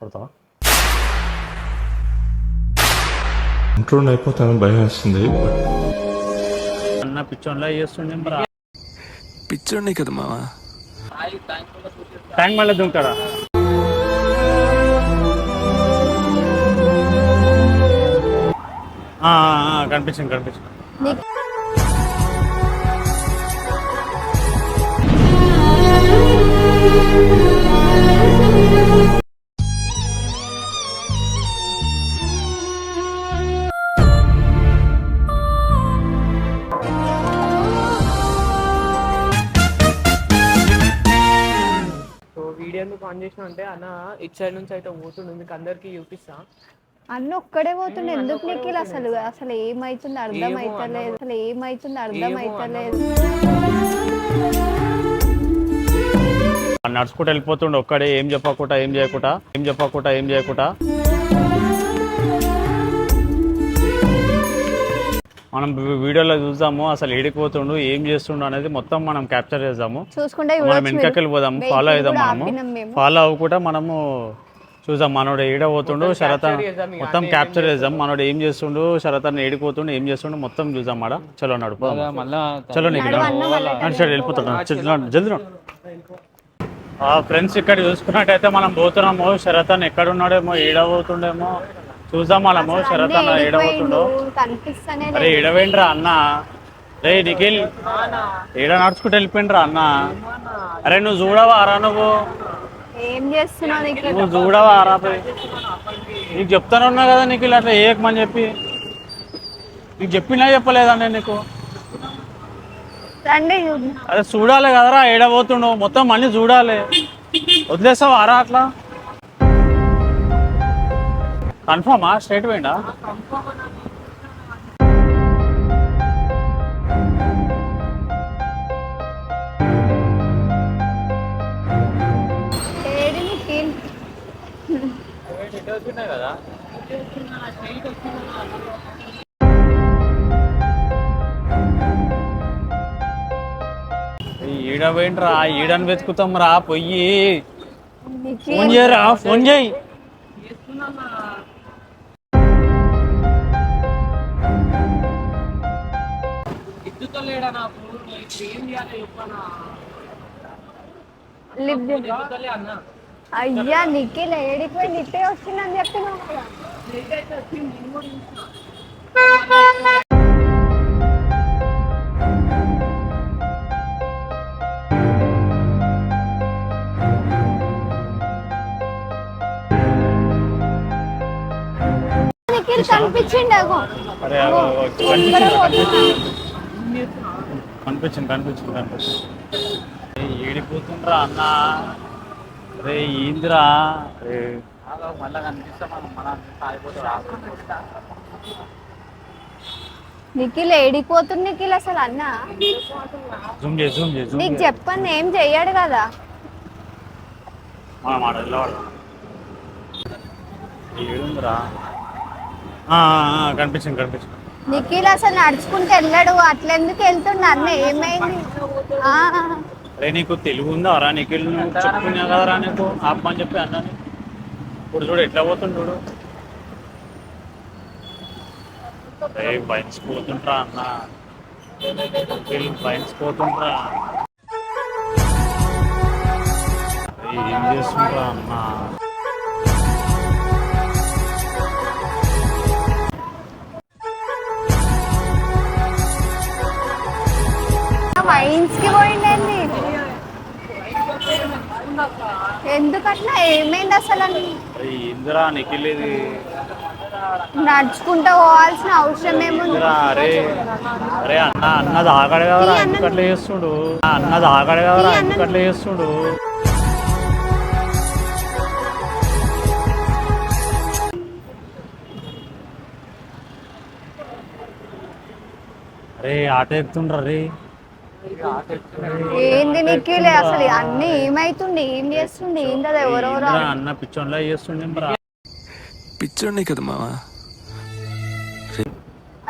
కొడతావా? ఇంట్లోనే అయిపోతానని భయం వేస్తుంది అన్న పిచ్చోన్లా చేస్తుండే మరి. పిచ్చోడిని కదా మావా ట్యాంక్ మళ్ళీ దుంకాడా? ఆ, ఆ, ఆ, కనిపించింది కనిపించింది. నీకు సో అంటే అన్న ఇటు సైడ్ నుంచి అయితే పోతుండు మీకు అందరికి చూపిస్తా. అన్న ఒక్కడే పోతుండే ఎందుకు నిఖిల్ అసలు అసలు ఏమైతుంది అర్థం అయితలేదు అసలు ఏమైతుంది అర్థం అయితలేదు. నడుచుకుంటూ వెళ్ళిపోతుండే ఒక్కడే ఏం చెప్పకుండా ఏం చేయకుండా ఏం చెప్పకుండా ఏం చేయకుండా. మనం వీడియోలో చూద్దాము అసలు ఏడిపోతుండు ఏం చేస్తుండు అనేది మొత్తం మనం క్యాప్చర్ చేద్దాము. చూసుకుంటే మనం వెనకకి Vehicle ఫాలో అవుదాం మనము. ఫాలో అవ్వకుండా మనము చూద్దాం మనోడు ఏడ పోతుండు శరత మొత్తం క్యాప్చర్ చేద్దాం మనోడు ఏం చేస్తుండు శరతని ఏడిపోతుండు ఏం చేస్తుండు మొత్తం చూద్దాం ఆడ. చలో నడుపు చలో నీకు వెళ్ళిపోతాడు ఫ్రెండ్స్ ఇక్కడ చూసుకున్నట్టయితే మనం పోతున్నాము శరతన్ ఎక్కడ ఉన్నాడేమో ఏడ పోతుండేమో చూద్దాం మనము శరతన్ అన్నీ ఏడ పోతుండో వెళ్ళిపోయిండు, కనిపిస్తనే అరే ఏడవేండ్రా అన్న? రే నిఖిల్ ఏడ నడుచుకుంటూ వెళ్ళిపోయిండ్రా అన్న? అరే నువ్వు చూడవా రా నువ్వు? ఏం చేస్తున్నావు నువ్వు చూడవా రా నీకు చెప్తానే ఉన్నా కదా నిఖిల్ అట్లా ఏకమని చెప్పి. నీకు చెప్పినా చెప్పలేదా నేను నీకు. అదే చూడాలి కదరా ఏడబోతుండు. మొత్తం అన్ని చూడాలి. వదిలేస్తావు ఆరా అట్లా? కన్ఫర్మా స్ట్రైట్ పోయిండా? కదా ఈడ పోయిండ్రా ఈడని వెతుకుతాం రా పొయ్యి ఫోన్ చేయరా ఫోన్ చేయి. ఇద్దుతో లేడా నాకు ఇప్పుడు ఏం చేయాలి చెప్పనా అన్న. అయ్యా నిఖిల్ ఏడికి పోయి నిట్టే వచ్చిందని చెప్పినావు కదా అరే అగో. కనిపించింది కనిపించింది కనిపించింది ఏడిపోతుండ్రా అన్న? రే ఏందిరా? రే. మళ్ళా కనిపిస్తా మనం మన నిఖిల్ ఏడిపోతుంది నిఖిల్ అసలు అన్న. జూమ్ చేయి జూమ్ చేయి జూమ్ నీకు చెప్పండి ఏం చెయ్యడు కదా? మనం ఏడుందిరా? కనిపించింది కనిపించింది. నిఖిల్ అసలు నడుచుకుంటూ వెళ్ళాడు. అట్లెందుకు వెళ్తుండు అన్న ఏమైంది? ఆ, రే నీకు తెలుగు ఉందా రా నిఖిల్? నువ్వు చెప్పుకున్నా కదరా నీకు. ఆపమని చెప్పి అన్నాను. ఇప్పుడు చూడు ఎట్లా పోతుండు చూడు. అరే బైన్స్ పోతుంట్రా అన్న. బైన్స్ పోతుంట్రా ఏం చేస్తుంట్రా అన్నా? వైన్స్కి పోయిండండి. ఎందుకట్లా? ఏమైంది అసలు? ఇందిరా నిఖిల్ ఇది నడుచుకుంటూ పోవాల్సిన అవసరం ఏముంది? అరే అరే అన్న అన్నది ఆగడు కదరా ఈ అన్న- ఎందుకు అట్లా చేస్తుడు? అన్నది ఆగడు కదరా ఈ అన్న- ఎందుకు అట్లా చేస్తుడు? అరే ఆట ఎక్కుతుండ్రా రే ఏంది నిక్కిలే అసలు అన్ని ఏమైతుంది ఏం చేస్తుంది ఏందా ఎవరెవరు అన్న పిచ్చోన్లా చేస్తుండే పిచ్చోండి కదా మావా?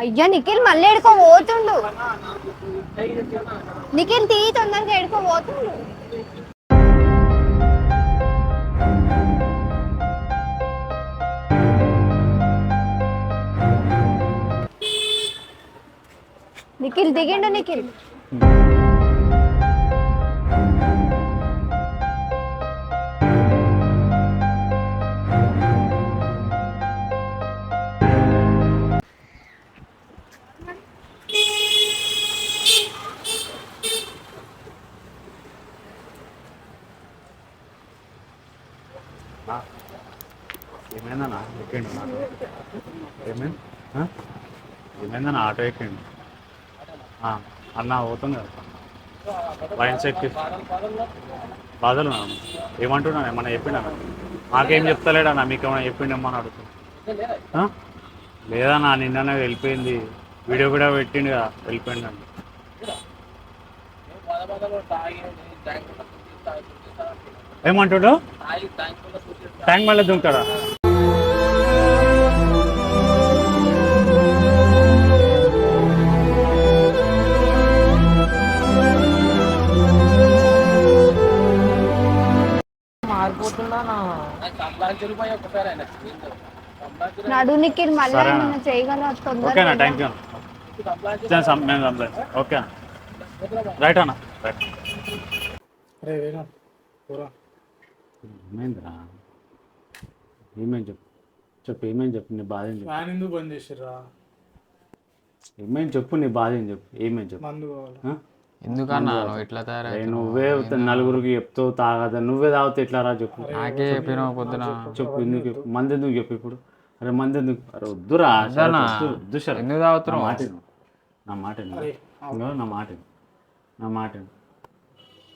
అయ్యా నిఖిల్ మళ్ళీ ఎడుకో పోతుండు. నిఖిల్ తీ తొందరగా ఎడుకో పోతుండు. నిఖిల్ దిగిండు నిఖిల్. ఏమైందన్నా ఎక్కండి అన్న పోతుంది కదా వైన్స్ ఎక్కి బాధలు ఏమంటున్నా ఏమన్నా చెప్పిండా మాకేం చెప్తలేడన్నా మీకు ఏమైనా చెప్పిండమ్మని అని అడుగుతున్నా ఆ? లేదన్నా నిన్ననే వెళ్ళిపోయింది వీడియో కూడా పెట్టిండు కదా వెళ్ళిపోయిండు ఏమంటుడు ట్యాంక్ మళ్ళీ దుంకుతాడా నడు నిఖిల్ మళ్ళీ సరే అన్న. ఏమన్నా చేయగలవా ఓకేనా? తొందరగా థ్యాంక్ యూ మేము కంప్లైంట్ ఓకే రైట్ అన్న రైట్. ఏమైందిరా? ఏమైంది చెప్పు చెప్పు ఏమైంది చెప్పు నీ బాధ ఏం చెప్పు? ఫ్యాన్ ఎందుకు బంద్ చేసిర్రా? ఏమైంది చెప్పు నీ బాధ ఏం చెప్పు? ఏమైంది చెప్పు? మందు కావాలి? ఎందుకన్నా నువ్వు ఇట్లా నువ్వే నలుగురికి చెప్తావు తాగదా. నువ్వే తాగితే ఎట్లా రా చెప్పు. నాకే చెప్పినావు పొద్దున. చెప్పు ఎందుకు చెప్పు మంది ఎందుకు చెప్పు? ఇప్పుడు? అరే మంది ఎందుకు అరే వద్దురా. ఎందుకు నా తాగుతున్నావు మాట. నా మాట. ఇంకో నా మాట. నా మాట.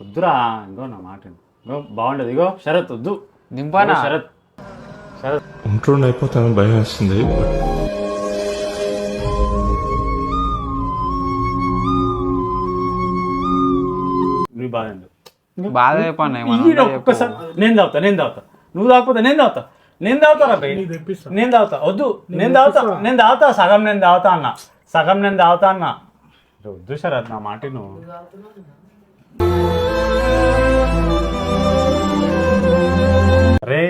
వద్దురా ఇంకో నా మాట. ఇంకో బాగుండదు. ఇగో శరత్ వద్దు. దింపానా శరత్ శరత్ ఒంటరిని అయిపోతానని భయం వేస్తుంది. బాధ ఒక్కసారి నేను తాగుతా నేను తాగుతా. నువ్వు తాగకపోతే నేను తాగుతా. నేను తాగుతారా నేను తాగుతా. వద్దు నేను తాగుతా. నేను తాగుతా సగం నేను తాగుతా అన్న. సగం నేను తాగుతా అన్న. వద్దు శరత్ నా మాట నువ్వు రే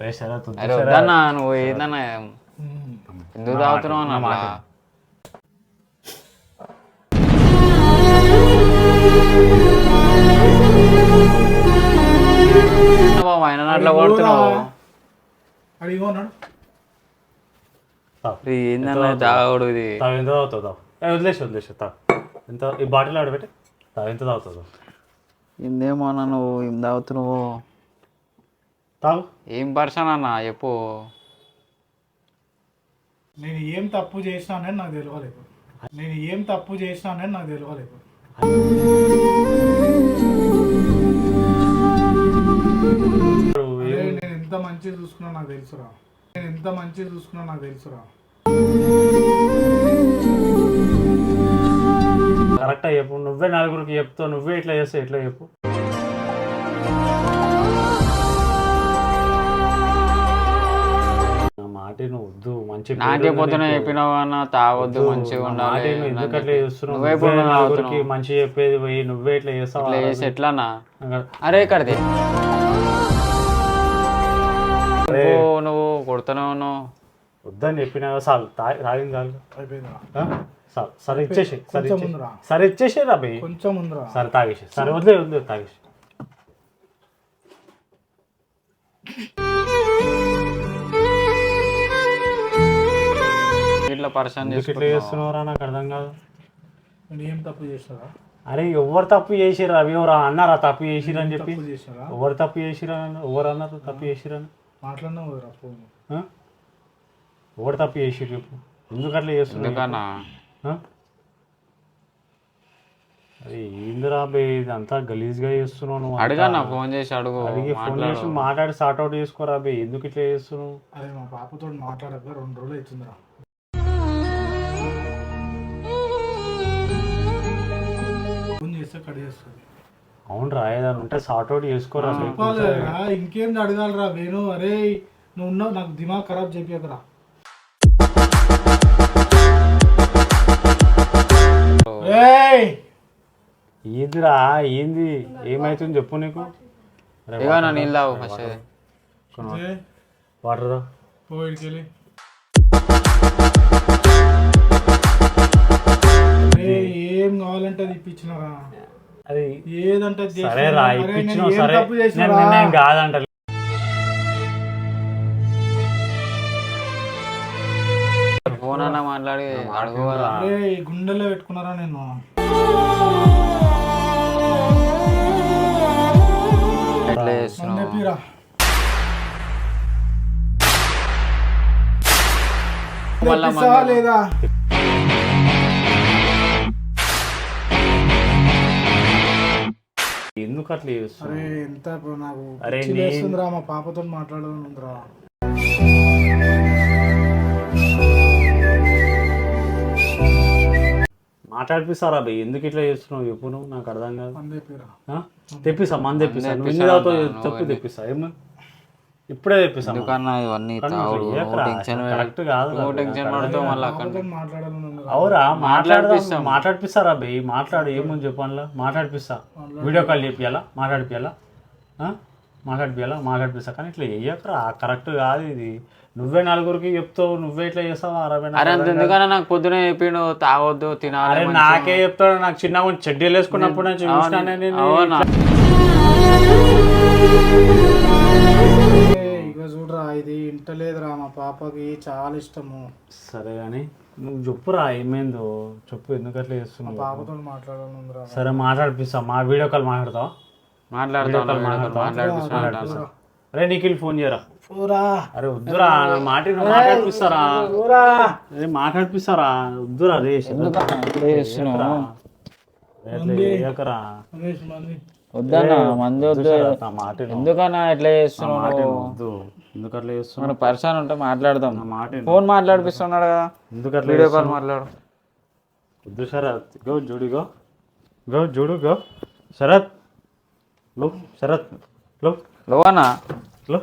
రే శరత్ నువ్వు ఏందన్నా ఎందుకు తాగుతున్నావు అన్న? ఆయన అట్లా కొడుతున్నావు. ఏందన్నా తాగుడు ఇది. ఎంత తాగుతావు వదిలేసి వదిలేసి ఎంత ఈ బాటిల్ ఆడబెట్టి తాగు ఎంత తాగుతావు తాగు. ఏందేమో అన్న నువ్వు ఏం తాగుతున్నావు. తాగు. ఏం పర్సన్ అన్న చెప్పు. నేను ఏం తప్పు చేసినానని నాకు తెలియలేదు. నేను ఏం తప్పు చేసినానని నాకు తెలియలేదు. మంచిగా చూసుకున్నా నాకు తెలుసురా. నేను ఎంత మంచిగా చూసుకున్నా నాకు తెలుసురా. కరెక్ట్ చెప్పు. నువ్వే నలుగురికి చెప్తావు. నువ్వే ఇట్లా చేస్తావు ఎట్లా చెప్పు. మాట నువ్వు వద్దు. మంచి నాకే పొద్దున. చెప్పినావు అన్న? తాగొద్దు మంచిగా ఉండాలి ఎందుకు అట్లా చేస్తున్నావు? చెప్పేది పోయి నువ్వే ఇట్లా చేస్తావు ఇట్లా అక్కడ- అరే ఇక్కడిది. అరే. నువ్వు నువ్వు కొడుతూనే ఉన్నావు వద్దని చెప్పినా అయిపోయిందిరా. ఆ? చాలు సరే ఇచ్చేసి సరే. సరే ఇచ్చేసి రా బయ్యి కొంచెం ఉందిరా. సరే తాగేసి సరే వదిలే వదిలే తాగేసి ఇట్లా పర్సన్ ఎందుకు ఇట్లా చేసుకుంటున్నావు? చేస్తున్నావురా? నాకు అర్థం కాదు. ఏం తప్పు చేసినారా అరే ఎవరు తప్పు చేసిరా అవి ఎవరు అన్నారా? తప్పు చేసిరా అని చెప్పి. ఎవరు తప్పు చేసిరా ఎవరు అన్నారు? తప్పు చేసిరని మాట్లాడినా కదరా ఫోన్. తప్పు చేసిరు చెప్పు. ఎందుకు అట్లా చేస్తున్నావు ఎందుకన్నా? అరే ఏందిరా బే ఇదంతా గలీజ్గా చేస్తున్నావు నువ్వు అంతా. అడగన్నా ఫోన్ చేసి అడుగు అడిగి ఫోన్ చేసి మాట్లాడు మాట్లాడి సార్ట్ అవుట్ చేసుకోరా బే ఎందుకు ఇట్లా చేస్తున్నావు? అరే మా పాపతో మాట్లాడక రెండు రోజులు అవుతుందిరా. ఫోన్ చేస్తే కట్ చేస్తుంది. అవును రా ఏదైనా ఉంటే సార్ట్ అవుట్ చేసుకోరా బే. చెప్పాలిరా ఇంకేం అడగాలరా వేణు? అరే నువ్వు ఉన్నావు నాకు దిమాగ్ ఖరాబ్ చెప్పకరా ఏయ్! ఏందిరా ఏంది? ఏమైతుంది చెప్పు నీకు? అరే ఇగో నా నీళ్ళు తాగు ఫస్ట్. ఏ, వాటర్ రా. ఏం కావాలంటే అది ఇప్పించినారా? అది ఏదంటే సరే. రా ఏం సరే నేను? నిన్నేం కాదంట ఫోన్ అన్న మాట్లాడి అడుగురా అరే ఈ గుండెల్లో పెట్టుకున్నారా నేను? ఎట్లా చేస్తున్నావు. మళ్ళా లేదా? ఎందుకు అట్లా చేస్తున్నావు? అరే ఎంత నాకు అరే మా పాపతో మాట్లాడాలని ఉందిరా మాట్లాడిపిస్తారా బే? ఎందుకు ఇట్లా చేస్తున్నావు? చెప్పు నువ్వు నాకు అర్థం కాదు? తెప్పిస్తా మంది తెప్పిస్తా. నువ్వు తాగుతావు చెప్పు తెప్పిస్తా. ఏమన్నా ఇప్పుడే తెప్పిస్తా. ఎందుకన్నా ఇవన్నీ తాగుడు టెన్షన్ కరెక్ట్ కాదు నువ్వు టెన్షన్ పడుతావు మళ్ళీ అవురా మాట్లాడిపిస్తాం. మాట్లాడిపిస్తారా బే? మాట్లాడు ఏముంది చెప్పాలా మాట్లాడిపిస్తా. వీడియో కాల్ చేపియాలా మాట్లాడిపియాలా ఆ? మాట్లాడిపియాలా మాట్లాడిపిస్తా. కానీ ఇట్లా చెయ్యకరా. కరెక్ట్ కాదు ఇది. నువ్వే నలుగురికి చెప్తావు నువ్వే ఇట్లా చేస్తావు? అరవై అరే ఎందుకన్నా నాకు పొద్దున చెప్పిండు తాగొద్దు తినాలి నాకే చెప్తాడు. నాకు చిన్న కొంచెం చెడ్డీలు వేసుకున్నప్పుడు నేను చూసినానే నేను చూడరా ఇది ఇంటలేదురా మా పాపకి చాలా ఇష్టము. సరే కానీ నువ్వు చెప్పురా ఏమైందో? చెప్పు ఎందుకు అట్లా చేస్తున్నావు? పాపతో మాట్లాడాలని ఉందిరా సరే మాట్లాడిపిస్తా. మా వీడియో కాల్ మాట్లాడతావా? మాట్లాడతాను వీడియో కాల్ మాట్లాడిపిస్తాను మాట్లాడిపిస్తా అరే నీకు ఫోన్ చేయరా? అరే వద్దురా నా మాట మాట్లాడిపిస్తారా? అరే మాట్లాడిపిస్తారా? వద్దురా రే చేయకరా? వద్దన్నా మంది వద్దు. నా మాట విను. ఎందుకన్నా ఎట్లా చేస్తున్నావు? ఎందుకు అట్లా చేస్తున్నావు? మన పర్సన్ ఉంటే మాట్లాడదాం. నా మాట. ఫోన్ మాట్లాడిపిస్తున్నాడు కదా. ఎందుకు అట్లా వీడియో కాల్? మాట్లాడు. వద్దు శరత్. గో జోడి గో. గో జోడు గో. శరత్. లో శరత్. లో. లోవనా లో.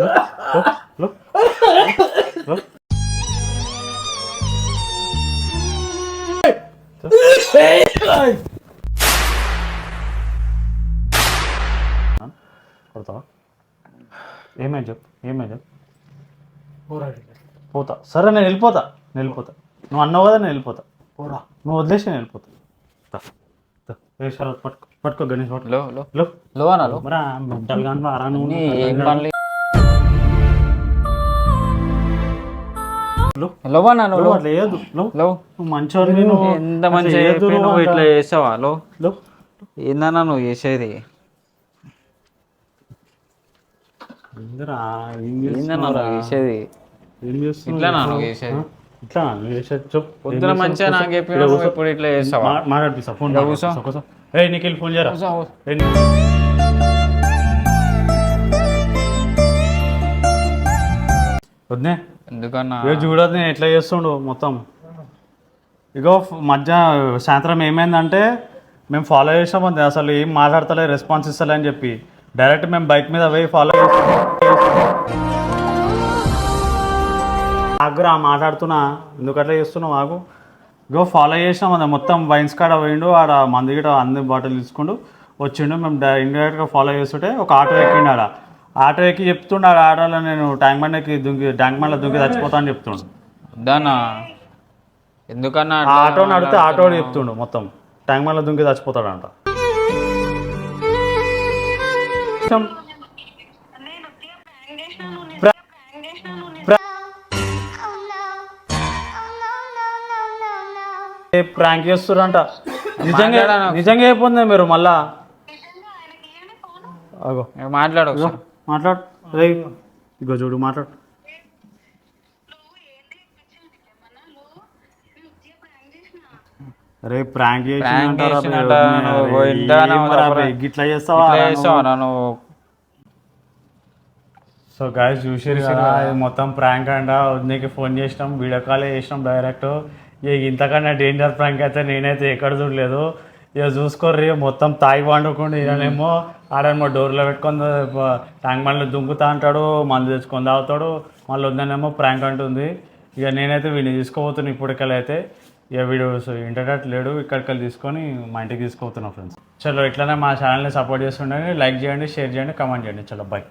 లో లో కొడతావా? ఏమైంది చెప్పు ఏమైంది చెప్పు? పోరా పోతా. సరే నేను వెళ్ళిపోతా నేను వెళ్ళిపోతా. నువ్వు అన్నావు కదా నేను వెళ్ళిపోతా. పోరా. నువ్వు వదిలేసి నేను వెళ్ళిపోతా. పట్టుకో పట్టుకో గణేష్ పట్టుకో. లో లో. లో. లోవనా లో. మరా మెంటల్ గాను అరా నువ్వు. నీ ఏం పనులు లో. లోవనా నువ్వు అట్లా వేయద్దు ఎంత మంచి ఇట్లా. చేసావా లో? లో. ఏందన్నా నువ్వు చేసేది ఏందిరా ఏం ఏందన్నా చేస్తున్నావురా? నువ్వు చేసేది? చేసేది? ఇట్లా పొద్దున? మంచిగా. నాకు చెప్పినా. ఇప్పుడు ఇట్లా చేస్తావా? మాట్లాడిపిస్తా ఫోన్ ఏ నీకు ఫోన్ చేయరా? వద్దే ఎందుకన్నా? చూడదు నేను ఎట్లా చేస్తుండు మొత్తం. ఇగో మధ్య సాయంత్రం ఏమైందంటే మేము ఫాలో చేసాం అంతే అసలు ఏం మాట్లాడతలే రెస్పాన్స్ ఇస్తలే అని చెప్పి. డైరెక్ట్ మేము బైక్ మీద పోయి ఫాలో ఆగురా మాట్లాడుతున్నా. ఎందుకు అట్లా చేస్తున్నావు ఆగు. ఇగో ఫాలో చేసినాం అది. మొత్తం వైన్స్ కాడ పోయిండు. ఆడ మంది గిట అన్ని బాటిల్ తీసుకుంటూ వచ్చిండు. మేము ఇండైరెక్ట్గా ఫాలో చేస్తుంటే ఒక ఆటో ఎక్కిండు ఆడ. ఆటో ఎక్కి చెప్తుండు ఆడ ఆటోలో నేను ట్యాంక్ బండ్ ఎక్కి దుంకి ట్యాంక్ బండ్లో దుంకి చచ్చిపోతా అని చెప్తుండు. వద్దన్నా. ఎందుకన్నా ఆటో నడితే ఆటో? చెప్తుండు మొత్తం. ట్యాంక్ బండ్లో దుంకి చచ్చిపోతాడంట. ప్రాంక్ చేస్తురంట నిజంగా? నిజంగా అయిపోయింది మీరు మళ్ళా. అగో. మాట్లాడు. మాట్లాడు. రే ఇగో చూడు మాట్లాడు. అరే ప్రాంక్? ఇట్లా చేస్తావా నువ్వు? సో గాయస్ చూసారు కదా మొత్తం ప్రాంక్ అంట. నీకు ఫోన్ చేసినాం వీడియో కాల్ చేసినాం డైరెక్ట్ ఇక ఇంతకన్నా డేంజర్ ప్రాంక్ అయితే నేనైతే ఎక్కడ చూడలేదు. ఇక చూసుకోర్రి మొత్తం తాయి వండుకుండా ఈయనేమో ఆడేమో డోర్లో పెట్టుకొని ట్యాంక్ బండ్లో దుంకుతా అంటాడు మందు తెచ్చుకొని తాగుతాడు. మళ్ళీ వద్దనేమో ప్రాంక్ అంటుంది. ఇక నేనైతే వీడిని తీసుకోబోతున్నా ఇప్పటికెళ్ళైతే ఇక వీడు ఇంటర్నెట్ లేడు ఇక్కడికి తీసుకొని మా ఇంటికి తీసుకుపోతున్నా ఫ్రెండ్స్ చలో ఇట్లానే మా ఛానల్ని సపోర్ట్ చేస్తుండండి లైక్ చేయండి షేర్ చేయండి కమెంట్ చేయండి. చలో బాయ్